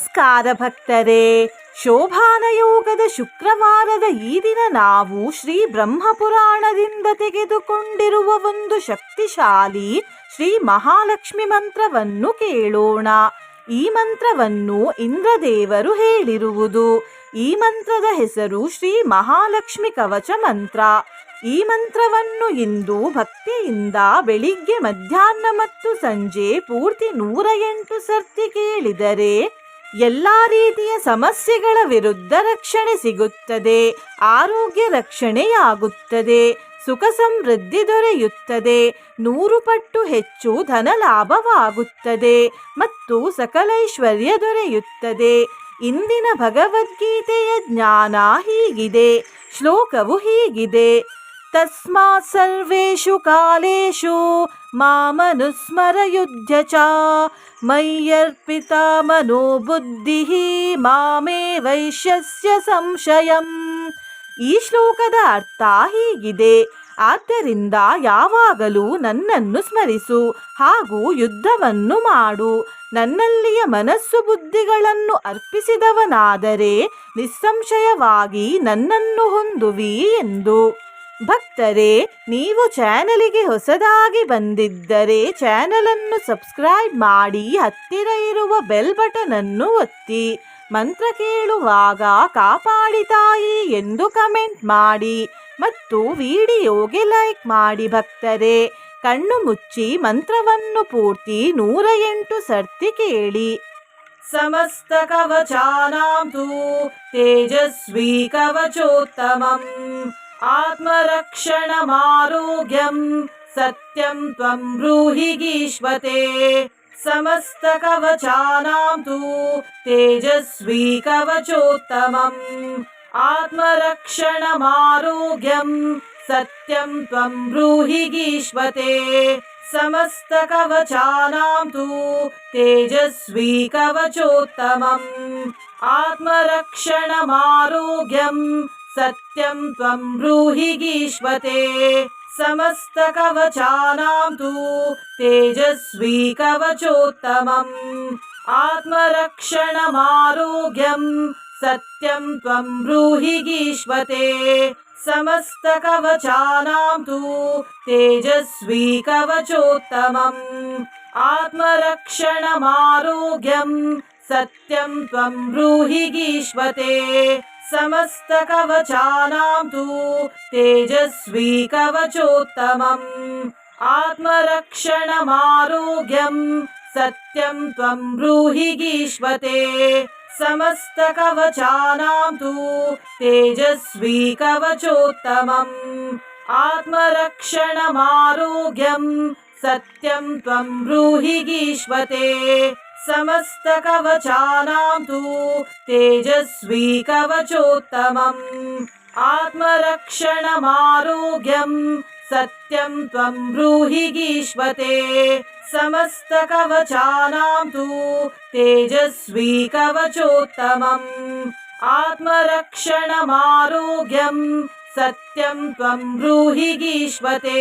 ನಮಸ್ಕಾರ ಭಕ್ತರೇ. ಶೋಭಾನಯೋಗದ ಶುಕ್ರವಾರದ ಈ ದಿನ ನಾವು ಶ್ರೀ ಬ್ರಹ್ಮಪುರಾಣದಿಂದ ತೆಗೆದುಕೊಂಡಿರುವ ಒಂದು ಶಕ್ತಿಶಾಲಿ ಶ್ರೀ ಮಹಾಲಕ್ಷ್ಮಿ ಮಂತ್ರವನ್ನು ಕೇಳೋಣ. ಈ ಮಂತ್ರವನ್ನು ಇಂದ್ರದೇವರು ಹೇಳಿರುವುದು. ಈ ಮಂತ್ರದ ಹೆಸರು ಶ್ರೀ ಮಹಾಲಕ್ಷ್ಮಿ ಕವಚ ಮಂತ್ರ. ಈ ಮಂತ್ರವನ್ನು ಇಂದು ಭಕ್ತಿಯಿಂದ ಬೆಳಿಗ್ಗೆ ಮಧ್ಯಾಹ್ನ ಮತ್ತು ಸಂಜೆ ಪೂರ್ತಿ ನೂರ ಎಂಟು ಸರ್ತಿ ಕೇಳಿದರೆ ಎಲ್ಲಾ ರೀತಿಯ ಸಮಸ್ಯೆಗಳ ವಿರುದ್ಧ ರಕ್ಷಣೆ ಸಿಗುತ್ತದೆ, ಆರೋಗ್ಯ ರಕ್ಷಣೆಯಾಗುತ್ತದೆ, ಸುಖ ಸಮೃದ್ಧಿ ದೊರೆಯುತ್ತದೆ, ನೂರು ಪಟ್ಟು ಹೆಚ್ಚು ಧನ ಲಾಭವಾಗುತ್ತದೆ ಮತ್ತು ಸಕಲೈಶ್ವರ್ಯ ದೊರೆಯುತ್ತದೆ. ಇಂದಿನ ಭಗವದ್ಗೀತೆಯ ಜ್ಞಾನ ಹೀಗಿದೆ, ಶ್ಲೋಕವು ಹೀಗಿದೆ. ತಸ್ಮಾತ್ ಸರ್ವೇಷು ಕಾಲೇಷು ಮಾಮನುಸ್ಮರಯುಧ್ಯ ಚ ಮಯ್ಯರ್ಪಿತಾ ಮನೋ ಬುದ್ಧಿಃ ಮಾಮೇ ವೈಶ್ಯಸ್ಯ ಸಂಶಯಂ ಈ ಶ್ಲೋಕದ ಅರ್ಥ ಹೀಗಿದೆ. ಆದ್ದರಿಂದ ಯಾವಾಗಲೂ ನನ್ನನ್ನು ಸ್ಮರಿಸು, ಹಾಗೂ ಯುದ್ಧವನ್ನು ಮಾಡು. ನನ್ನಲ್ಲಿಯ ಮನಸ್ಸು ಬುದ್ಧಿಗಳನ್ನು ಅರ್ಪಿಸಿದವನಾದರೆ ನಿಸ್ಸಂಶಯವಾಗಿ ನನ್ನನ್ನು ಹೊಂದುವಿ ಎಂದು. ಭಕ್ತರೇ, ನೀವು ಚಾನಲಿಗೆ ಹೊಸದಾಗಿ ಬಂದಿದ್ದರೆ ಚಾನಲನ್ನು ಸಬ್ಸ್ಕ್ರೈಬ್ ಮಾಡಿ, ಹತ್ತಿರ ಇರುವ ಬೆಲ್ ಬಟನ್ ಅನ್ನು ಒತ್ತಿ, ಮಂತ್ರ ಕೇಳುವಾಗ ಕಾಪಾಡಿ ತಾಯಿ ಎಂದು ಕಮೆಂಟ್ ಮಾಡಿ ಮತ್ತು ವಿಡಿಯೋಗೆ ಲೈಕ್ ಮಾಡಿ ಭಕ್ತರೇ. ಕಣ್ಣು ಮುಚ್ಚಿ ಮಂತ್ರವನ್ನು ಪೂರ್ತಿ ನೂರ ಎಂಟು ಸರ್ತಿ ಕೇಳಿ. ಸಮಸ್ತ ಕವಚಾನಾಂ ತೂ ತೇಜಸ್ವಿ ಕವಚೋತ್ತಮಂ. आत्मरक्षणमारोग्यम् सत्यं त्वं ब्रूहि गीष्वते समस्तकवचानां तु तेजस्वी कवचोत्तमम्। आत्मरक्षणमारोग्यम् सत्यं त्वं ब्रूहि गीष्वते समस्तकवचानां तु तेजस्वी कवचोत्तमम्। आत्मरक्षणमारोग्यम् सत्यं त्वं ब्रूहि गीष्वते समस्तकवचानां तु तेजस्वी कवचोत्तमम्। आत्मरक्षणमारोग्यं सत्यं त्वं ब्रूहि गीष्वते समस्तकवचानां तु तेजस्वी कवचोत्तमम्। आत्मरक्षणमारोग्यं सत्यं त्वं ब्रूहि गीष्वते समस्तकवचानां तु तेजस्वी कवचोत्तमम्। आत्मरक्षणमारोग्यम् सत्यं त्वं ब्रूहि गीष्वते। समस्तकवचानां तु तेजस्वी कवचोत्तमम्। आत्मरक्षणमारोग्यम् सत्यं त्वं ब्रूहि गीष्वते। समस्तकवचानां तु तेजस्वी कवचोत्तमम् आत्मरक्षणमारोग्यम् सत्यं त्वं ब्रूहि गीष्वते समस्तकवचानां तु तेजस्वी कवचोत्तमम् आत्मरक्षणमारोग्यम् सत्यं त्वं ब्रूहि गीष्वते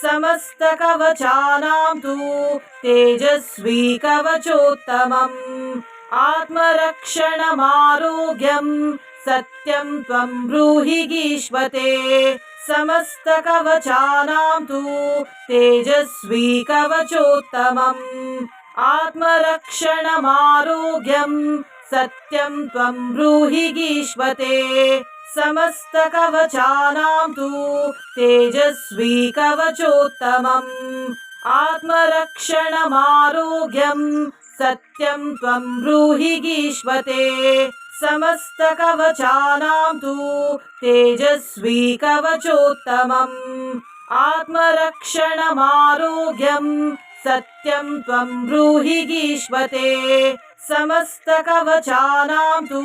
समस्तकवचानां तु तेजस्वी कवचोत्तमम्। आत्मरक्षणमारोग्यम् सत्यं त्वं ब्रूहि गीष्वते समस्तकवचानां तु तेजस्वी कवचोत्तमम्। आत्मरक्षणमारोग्यम् सत्यं त्वं ब्रूहि गीष्वते समस्तकवचानां तु तेजस्वी कवचोत्तमम् आत्मरक्षणमारोग्यम् सत्यं त्वं ब्रूहि गीष्वते समस्त समस्तकवचानां तु तेजस्वी कवचोत्तमम् आत्मरक्षणमारोग्यं सत्यं त्वं ब्रूहि गीष्वते समस्तकवचानां तु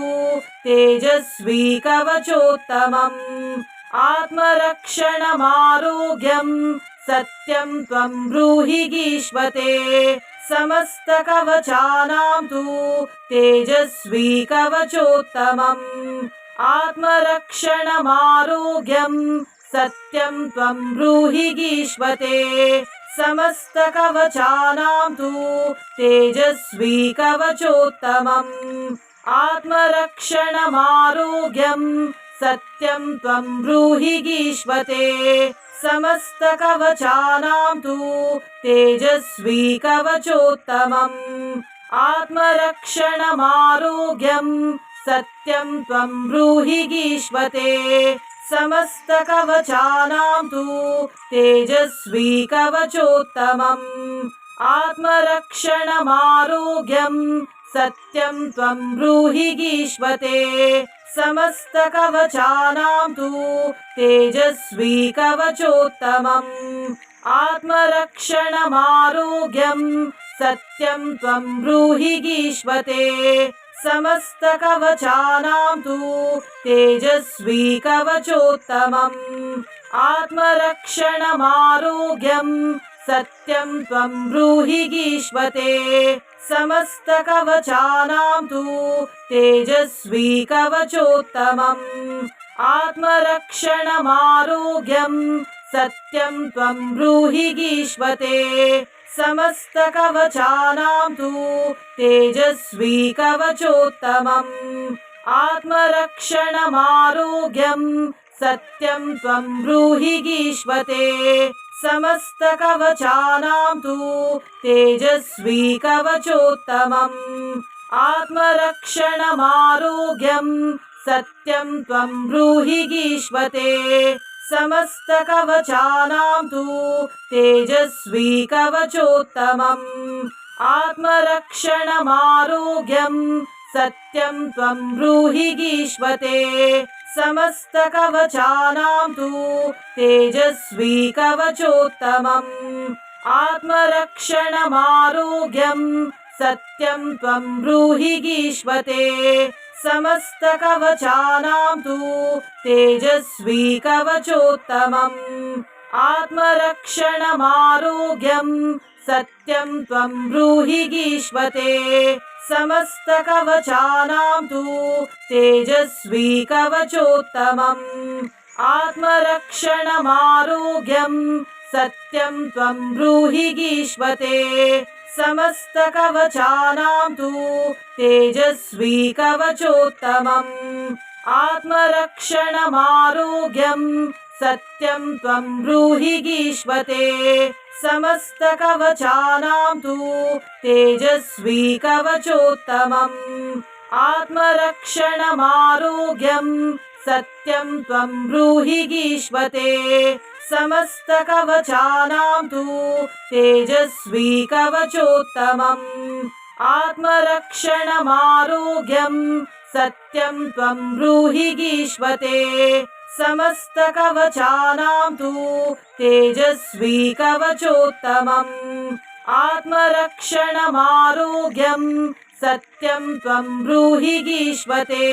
तेजस्वी कवचोत्तमम् आत्मरक्षणमारोग्यं सत्यं त्वं ब्रूहि गीष्वते समस्तकवचानां तु तेजस्वी कवचोत्तमम् आत्मरक्षणमारोग्यं सत्यं त्वं ब्रूहि गीष्वते समस्तकवचानां तु तेजस्वी कवचोत्तमम् आत्मरक्षणमारोग्यम् सत्यं त्वं ब्रूहि गीष्वते समस्तकवचानां तु तेजस्वी कवचोत्तमम् आत्मरक्षणमारोग्यम् सत्यं त्वं ब्रूहि गीष्वते समस्तकवचानां तु तेजस्वी कवचोत्तमम् आत्मरक्षणमारोग्यं सत्यं त्वं ब्रूहि गीष्वते समस्तकवचानां तु तेजस्वी कवचोत्तमम् आत्मरक्षणमारोग्यं सत्यं त्वं ब्रूहि गीष्वते समस्तकवचानां तु तेजस्वी कवचोत्तमम् आत्मरक्षणमारोग्यं सत्यं त्वं ब्रूहि गीष्वते समस्तकवचानां तु तेजस्वी कवचोत्तमम् आत्मरक्षणमारोग्यं सत्यं त्वं ब्रूहि गीष्वते समस्तकवचानां तु तेजस्वी कवचोत्तमम्। आत्मरक्षणमारोग्यं सत्यं त्वं ब्रूहि गीष्वते समस्तकवचानां तु तेजस्वी कवचोत्तमम्। आत्मरक्षणमारोग्यं सत्यं त्वं ब्रूहि गीष्वते समस्तकवचानां तु तेजस्वी कवचोत्तमम् आत्मरक्षणमारोग्यं सत्यं त्वं ब्रूहि गीष्वते समस्तकवचानां तु तेजस्वी कवचोत्तमम् आत्मरक्षणमारोग्यं सत्यं त्वं ब्रूहि गीष्वते समस्तकवचानां तु तेजस्वी कवचोत्तमम् आत्मरक्षणमारोग्यं सत्यं त्वं ब्रूहि गीष्वते समस्तकवचानां तु तेजस्वी कवचोत्तमम् आत्मरक्षणमारोग्यं सत्यं त्वं ब्रूहि गीष्वते समस्तकवचानां तु तेजस्वी कवचोत्तमम् आत्मरक्षणमारोग्यं सत्यं त्वं ब्रूहि गीष्वते समस्तकवचानां तु तेजस्वी कवचोत्तमम् आत्मरक्षणमारोग्यं सत्यं त्वं ब्रूहि गीष्वते समस्तकवचानां तु तेजस्वी कवचोत्तमम् आत्मरक्षणमारोग्यं सत्यं त्वं ब्रूहि गीष्वते समस्तकवचानां तु तेजस्वी कवचोत्तमम् आत्मरक्षणमारोग्यं सत्यं त्वं ब्रूहि गीष्वते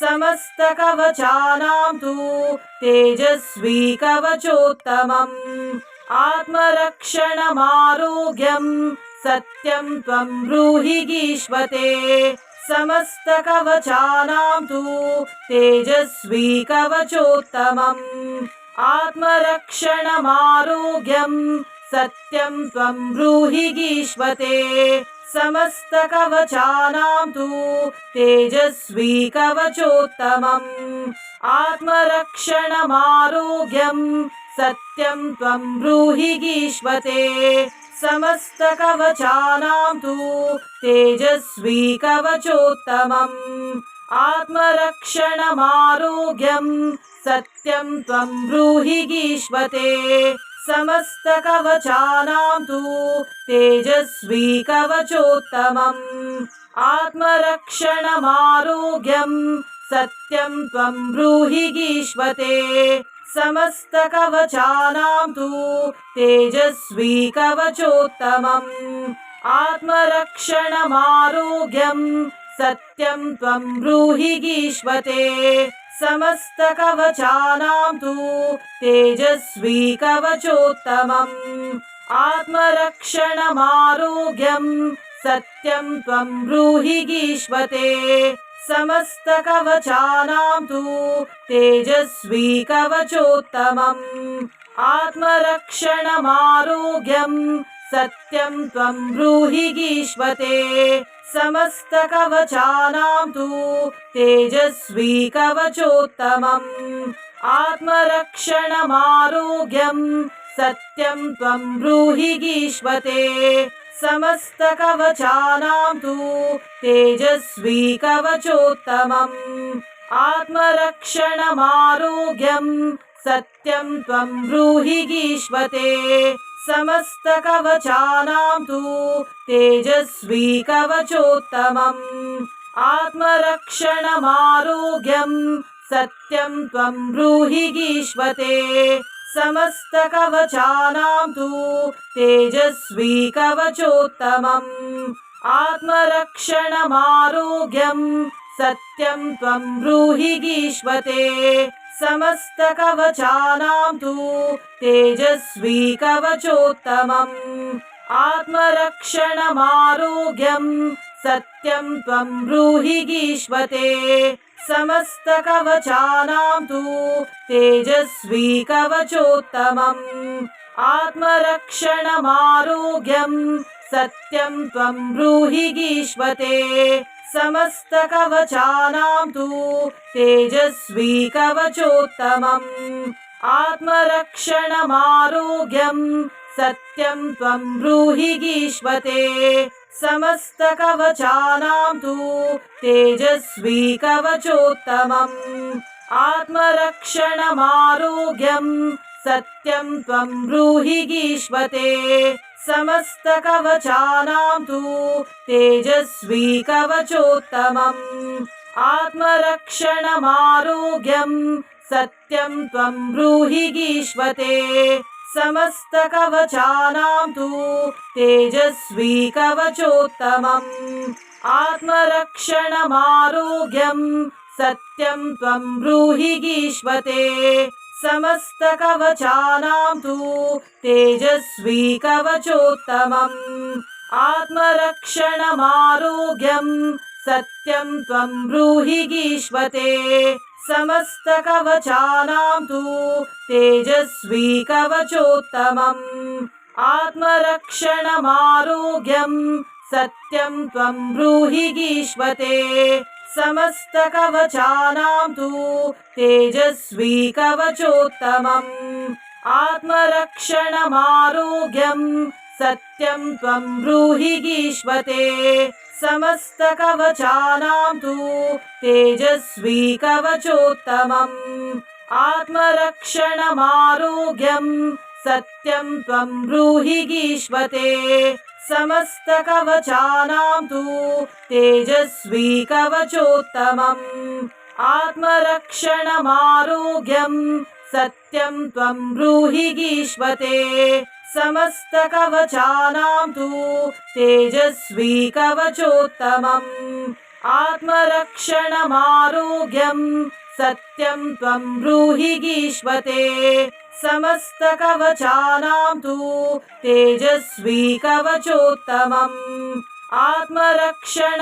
समस्तकवचानां तु तेजस्वी कवचोत्तमम् आत्मरक्षणमारोग्यं सत्यं त्वं ब्रूहि गीष्वते समस्तकवचानां तु तेजस्वी कवचोत्तमम् आत्मरक्षणमारोग्यं सत्यं त्वं ब्रूहि गीष्वते समस्तकवचानां तु तेजस्वी कवचोत्तमम् आत्मरक्षणमारोग्यं सत्यं त्वं ब्रूहि गीष्वते समस्तकवचानां तु तेजस्वी कवचोत्तमम् आत्मरक्षणमारोग्यं सत्यं त्वं ब्रूहि गीष्वते समस्तकवचानां तु तेजस्वी कवचोत्तमम् आत्मरक्षणमारोग्यं सत्यं त्वं ब्रूहि गीष्वते समस्तकवचानां तु तेजस्वी कवचोत्तमम् आत्मरक्षणमारोग्यं सत्यं त्वं ब्रूहि गीष्वते समस्तकवचानां तु तेजस्वी कवचोत्तमम् आत्मरक्षणमारोग्यं सत्यं त्वं ब्रूहि गीष्वते समस्तकवचानां तु तेजस्वी कवचोत्तमम् आत्मरक्षणमारोग्यम् सत्यं त्वं ब्रूहि गीष्वते समस्तकवचानां तु तेजस्वी कवचोत्तमम्। आत्मरक्षणमारोग्यम् सत्यं त्वं ब्रूहि गीष्वते समस्तकवचानां तु तेजस्वी कवचोत्तमम्। आत्मरक्षणमारोग्यम् सत्यं त्वं ब्रूहि गीष्वते समस्तकवचानां तु तेजस्वी कवचोत्तमम् आत्मरक्षणमारोग्यम् सत्यं त्वं ब्रूहि गीष्वते समस्तकवचानां तु तेजस्वी कवचोत्तमम् आत्मरक्षणमारोग्यम् सत्यं त्वं ब्रूहि गीष्वते समस्तकवचानां तु तेजस्वी कवचोत्तमम् आत्मरक्षणमारोग्यम् सत्यं त्वं ब्रूहि गीष्वते समस्तकवचानां तु तेजस्वी कवचोत्तमम् आत्मरक्षणमारोग्यम् सत्यं त्वं ब्रूहि गीष्वते समस्तकवचानां तु तेजस्वी कवचोत्तमम् आत्मरक्षणमारोग्यम् सत्यं त्वं ब्रूहि गीष्वते समस्तकवचानां तु तेजस्वी कवचोत्तमम् आत्मरक्षणमारोग्यम् सत्यं त्वं ब्रूहि गीष्वते समस्तकवचानां तु तेजस्वी कवचोत्तमम्। आत्मरक्षणमारोग्यम् सत्यं त्वं ब्रूहि गीष्वते। समस्तकवचानां तु तेजस्वी कवचोत्तमम्। आत्मरक्षणमारोग्यम् सत्यं त्वं ब्रूहि गीष्वते समस्तकवचानां तु तेजस्वी कवचोत्तमम् आत्मरक्षणमारोग्यम् सत्यं त्वं ब्रूहि गीष्वते समस्तकवचानां तु तेजस्वी कवचोत्तमम् आत्मरक्षणमारोग्यम् सत्यं त्वं ब्रूहि गीष्वते समस्तकवचानां तु तेजस्वी कवचोत्तमम्। आत्मरक्षणमारोग्यम् सत्यं त्वं ब्रूहि गीष्वते। समस्तकवचानां तु तेजस्वी कवचोत्तमम्। आत्मरक्षणमारोग्यम् सत्यं त्वं ब्रूहि गीष्वते समस्तकवचानां तु तेजस्वी कवचोत्तमम् आत्मरक्षणमारोग्यम् सत्यं त्वं ब्रूहि गीष्वते समस्तकवचानां तु तेजस्वी कवचोत्तमम् आत्मरक्षणमारोग्यम् सत्यं त्वं ब्रूहि गीष्वते समस्तकवचानां तु तेजस्वी कवचोत्तमम् आत्मरक्षणमारोग्यम्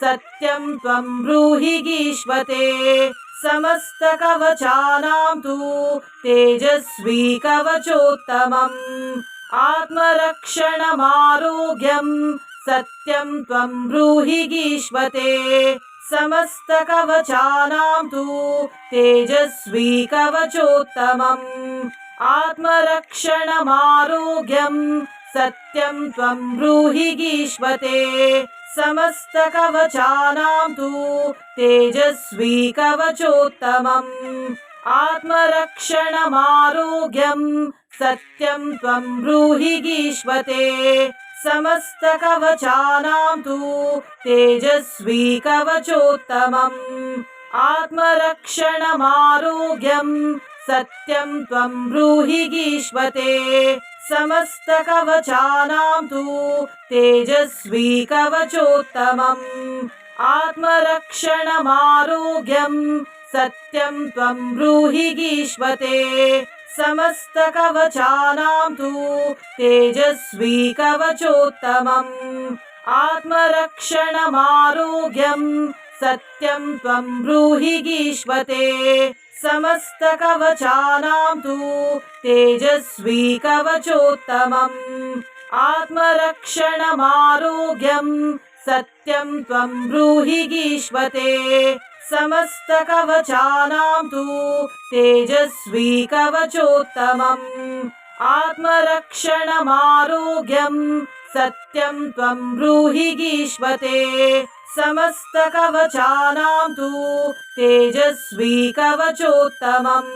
सत्यं त्वं ब्रूहि गीष्वते समस्तकवचानां तु तेजस्वी कवचोत्तमम् आत्मरक्षणमारोग्यम् सत्यं त्वं ब्रूहि गीष्वते समस्तकवचानां तु तेजस्वी कवचोत्तमम्। आत्मरक्षणमारोग्यम् सत्यं त्वं ब्रूहि गीष्वते समस्तकवचानां तु तेजस्वी कवचोत्तमम्। आत्मरक्षणमारोग्यम् सत्यं त्वं ब्रूहि गीष्वते समस्तकवचानां तु तेजस्वी कवचोत्तमम् आत्मरक्षणमारोग्यम् सत्यं त्वं ब्रूहि गीष्वते समस्तकवचानां तु तेजस्वी कवचोत्तमम् आत्मरक्षणमारोग्यम् सत्यं त्वं ब्रूहि गीष्वते समस्तकवचानां तु तेजस्वी कवचोत्तमम्। आत्मरक्षणमारोग्यम् सत्यं त्वं ब्रूहि गीष्वते समस्तकवचानां तु तेजस्वी कवचोत्तमम्। आत्मरक्षणमारोग्यम् सत्यं त्वं ब्रूहि गीष्वते समस्तकवचानां तु तेजस्वी कवचोत्तमम् आत्मरक्षणमारोग्यम् सत्यं त्वं ब्रूहि गीष्वते समस्तकवचानां तु तेजस्वी कवचोत्तमम्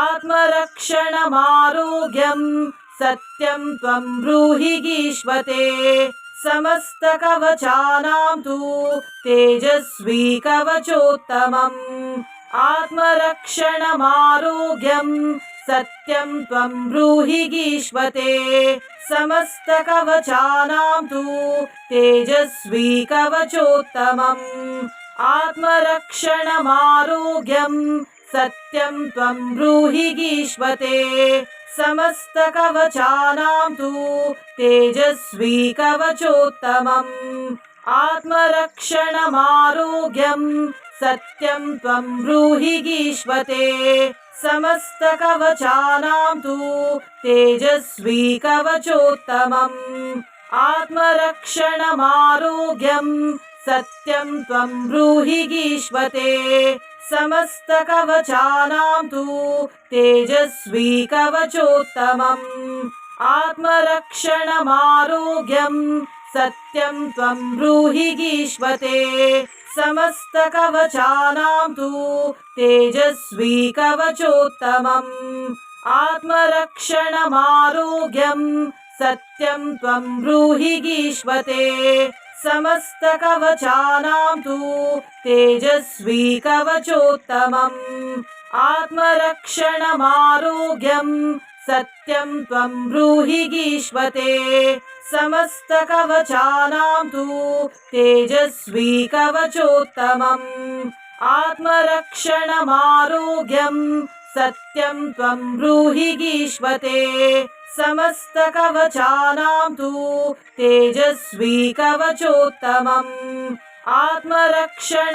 आत्मरक्षणमारोग्यम् सत्यं त्वं ब्रूहि गीष्वते समस्तकवचानां तु तेजस्वी कवचोत्तमम् आत्मरक्षणमारोग्यम् सत्यं त्वं ब्रूहि गीष्वते समस्तकवचानां तु तेजस्वी कवचोत्तमम् आत्मरक्षणमारोग्यम् सत्यं त्वं ब्रूहि गीष्वते समस्तकवचानां तु तेजस्वी कवचोत्तमम् आत्मरक्षणमारोग्यम् सत्यं त्वं ब्रूहि गीष्वते समस्तकवचानां तु तेजस्वी कवचोत्तमम् आत्मरक्षणमारोग्यम् सत्यं त्वं ब्रूहि गीष्वते समस्तकवचानां तु तेजस्वी कवचोत्तमम्। आत्मरक्षणमारोग्यम् सत्यं त्वं ब्रूहि गीष्वते। समस्तकवचानां तु तेजस्वी कवचोत्तमम्। आत्मरक्षणमारोग्यम् सत्यं त्वं ब्रूहि गीष्वते समस्तकवचानां तु तेजस्वी कवचोत्तमम् आत्मरक्षणमारोग्यम् सत्यं त्वं ब्रूहि गीष्वते समस्तकवचानां तु तेजस्वी कवचोत्तमम् आत्मरक्षणमारोग्यम् सत्यं त्वं ब्रूहि गीष्वते समस्तकवचानां तु तेजस्वी कवचोत्तमम् आत्मरक्षणमारोग्यम्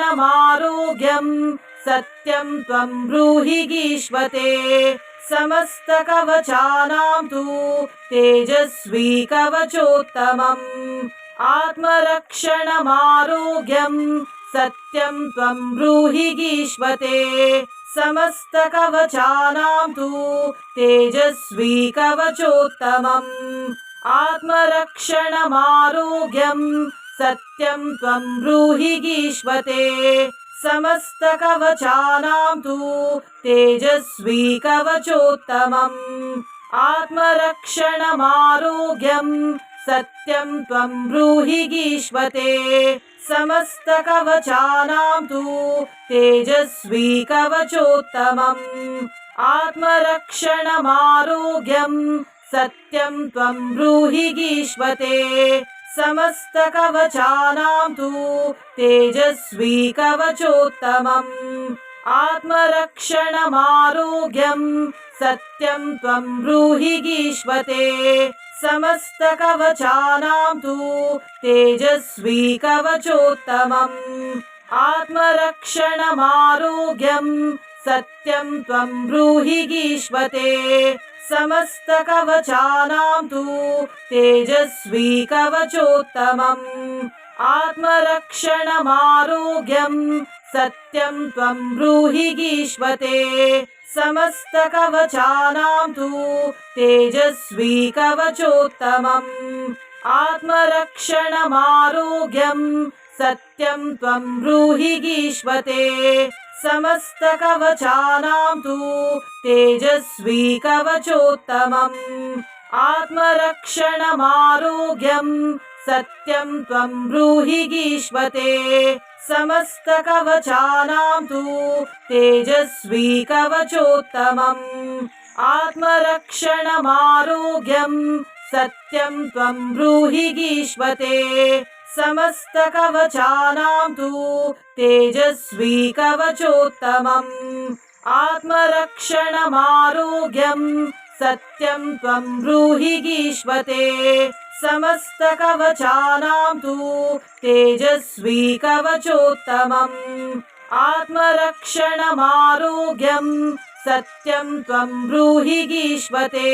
सत्यं त्वं ब्रूहि गीष्वते समस्तकवचानां तु तेजस्वी कवचोत्तमम् आत्मरक्षणमारोग्यम् सत्यं त्वं ब्रूहि गीष्वते समस्तकवचानां तु तेजस्वी कवचोत्तमम् आत्मरक्षणमारोग्यम् सत्यं त्वं ब्रूहि गीष्वते समस्तकवचानां तु तेजस्वी कवचोत्तमम् आत्मरक्षणमारोग्यम् सत्यं त्वं ब्रूहि गीष्वते समस्तकवचानां तु तेजस्वी कवचोत्तमम् आत्मरक्षणमारोग्यम् सत्यं त्वं ब्रूहि गीष्वते समस्तकवचानां तु तेजस्वी कवचोत्तमम् आत्मरक्षणमारोग्यम् सत्यं त्वं ब्रूहि गीष्वते समस्तकवचानां तु तेजस्वी कवचोत्तमम् आत्मरक्षणमारोग्यम् सत्यं त्वं ब्रूहि गीष्वते समस्तकवचानां तु तेजस्वी कवचोत्तमम् आत्मरक्षणमारोग्यम् सत्यं त्वं ब्रूहि गीष्वते समस्तकवचानां तु तेजस्वी कवचोत्तमम्। आत्मरक्षणमारोग्यम् सत्यं त्वं ब्रूहि गीष्वते समस्तकवचानां तु तेजस्वी कवचोत्तमम्। आत्मरक्षणमारोग्यम् सत्यं त्वं ब्रूहि गीष्वते समस्तकवचानां तु तेजस्वी कवचोत्तमम्। आत्मरक्षणमारोग्यम् सत्यं त्वं ब्रूहि गीष्वते समस्तकवचानां तु तेजस्वी कवचोत्तमम्। आत्मरक्षणमारोग्यम् सत्यं त्वं ब्रूहि गीष्वते समस्तकवचानां तु तेजस्वी कवचोत्तमम् आत्मरक्षणमारोग्यम् सत्यं त्वं ब्रूहि गीष्वते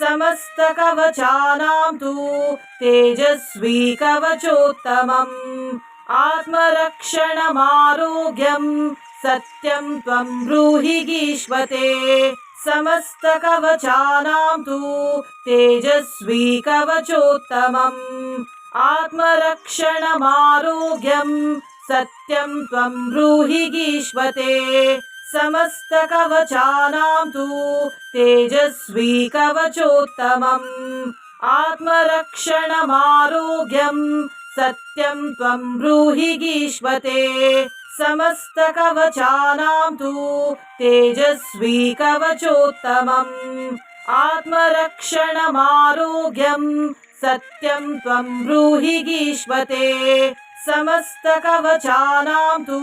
समस्तकवचानां तु तेजस्वी कवचोत्तमम् आत्मरक्षणमारोग्यम् सत्यं त्वं ब्रूहि गीष्वते समस्तकवचानां तु तेजस्वी कवचोत्तमम् आत्मरक्षणमारोग्यम् सत्यं त्वं ब्रूहि गीष्वते समस्तकवचानां तु तेजस्वी कवचोत्तमम् आत्मरक्षणमारोग्यम् सत्यं त्वं ब्रूहि गीष्वते समस्तकवचानां तु तेजस्वी कवचोत्तमम् आत्मरक्षणमारोग्यम् सत्यं त्वं ब्रूहि गीष्वते समस्तकवचानां तु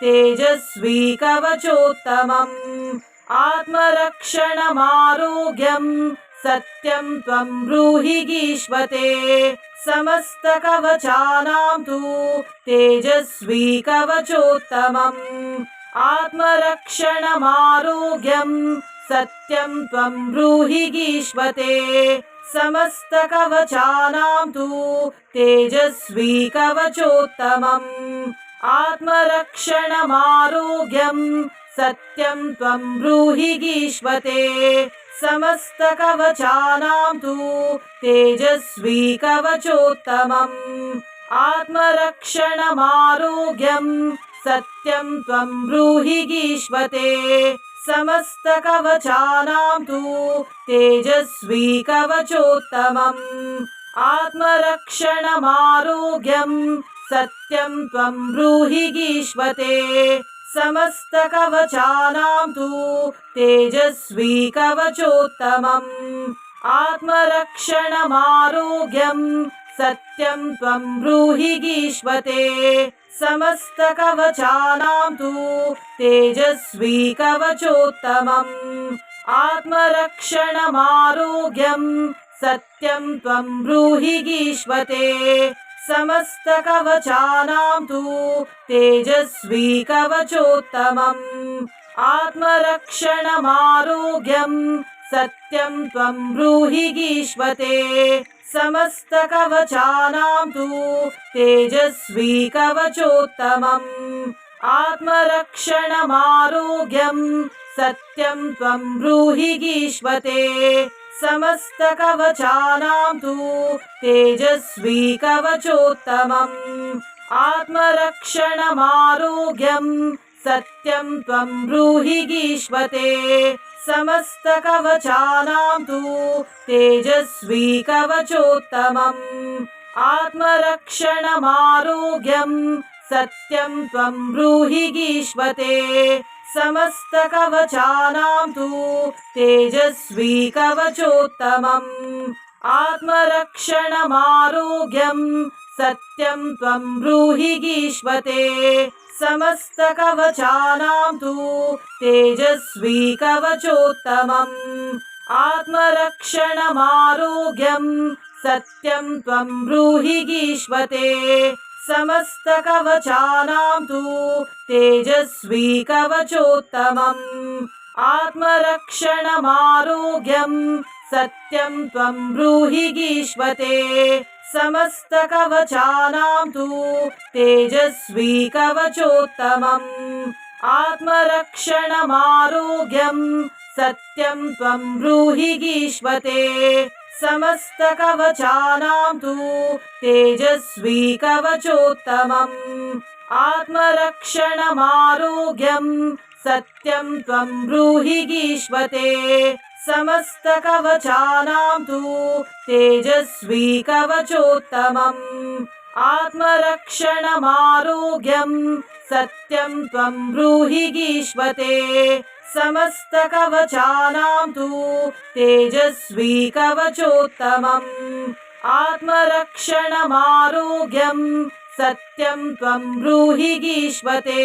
तेजस्वी कवचोत्तमम् आत्मरक्षणमारोग्यम् सत्यं त्वं ब्रूहि गीष्वते समस्तकवचानां तु तेजस्वी कवचोत्तमम् आत्मरक्षणमारोग्यम् सत्यं त्वं ब्रूहि गीष्वते समस्तकवचानां तु तेजस्वी कवचोत्तमम् आत्मरक्षणमारोग्यम् सत्यं त्वं ब्रूहि गीष्वते समस्तकवचानां तु तेजस्वी कवचोत्तमम् आत्मरक्षणमारोग्यम् सत्यं त्वं ब्रूहि गीष्वते समस्तकवचानां तु तेजस्वी कवचोत्तमम् आत्मरक्षणमारोग्यम् सत्यं त्वं ब्रूहि गीष्वते समस्तकवचानां तु तेजस्वी कवचोत्तमम् आत्मरक्षणमारोग्यम् सत्यं त्वं ब्रूहि गीष्वते समस्तकवचानां तु तेजस्वी कवचोत्तमम् आत्मरक्षणमारोग्यम् सत्यं त्वं ब्रूहि गीष्वते समस्तकवचानां तु तेजस्वी कवचोत्तमम्। आत्मरक्षणमारोग्यम् सत्यं त्वं ब्रूहि गीष्वते समस्तकवचानां तु तेजस्वी कवचोत्तमम्। आत्मरक्षणमारोग्यम् सत्यं त्वं ब्रूहि गीष्वते समस्तकवचानां तु तेजस्वी कवचोत्तमम्। आत्मरक्षणमारोग्यम् सत्यं त्वं ब्रूहि गीष्वते समस्तकवचानां तु तेजस्वी कवचोत्तमम्। आत्मरक्षणमारोग्यम् सत्यं त्वं ब्रूहि गीष्वते समस्तकवचानां तु तेजस्वी कवचोत्तमम् आत्मरक्षणमारोग्यम् सत्यं त्वं ब्रूहि गीष्वते समस्तकवचानां तु तेजस्वी कवचोत्तमम् आत्मरक्षणमारोग्यम् सत्यं त्वं ब्रूहि गीष्वते समस्तकवचानां तु तेजस्वी कवचोत्तमम् आत्मरक्षणमारोग्यम् सत्यं त्वं ब्रूहि गीष्वते समस्तकवचानां तु तेजस्वी कवचोत्तमम् आत्मरक्षणमारोग्यम् सत्यं त्वं ब्रूहि गीष्वते समस्तकवचानां तु तेजस्वी कवचोत्तमम् आत्मरक्षणमारोग्यम् सत्यं त्वं ब्रूहि गीष्वते समस्तकवचानां तु तेजस्वी कवचोत्तमम् आत्मरक्षणमारोग्यम् सत्यं त्वं ब्रूहि गीष्वते समस्तकवचानां तु तेजस्वी कवचोत्तमम् आत्मरक्षणमारोग्यम् सत्यं त्वं ब्रूहि गीष्वते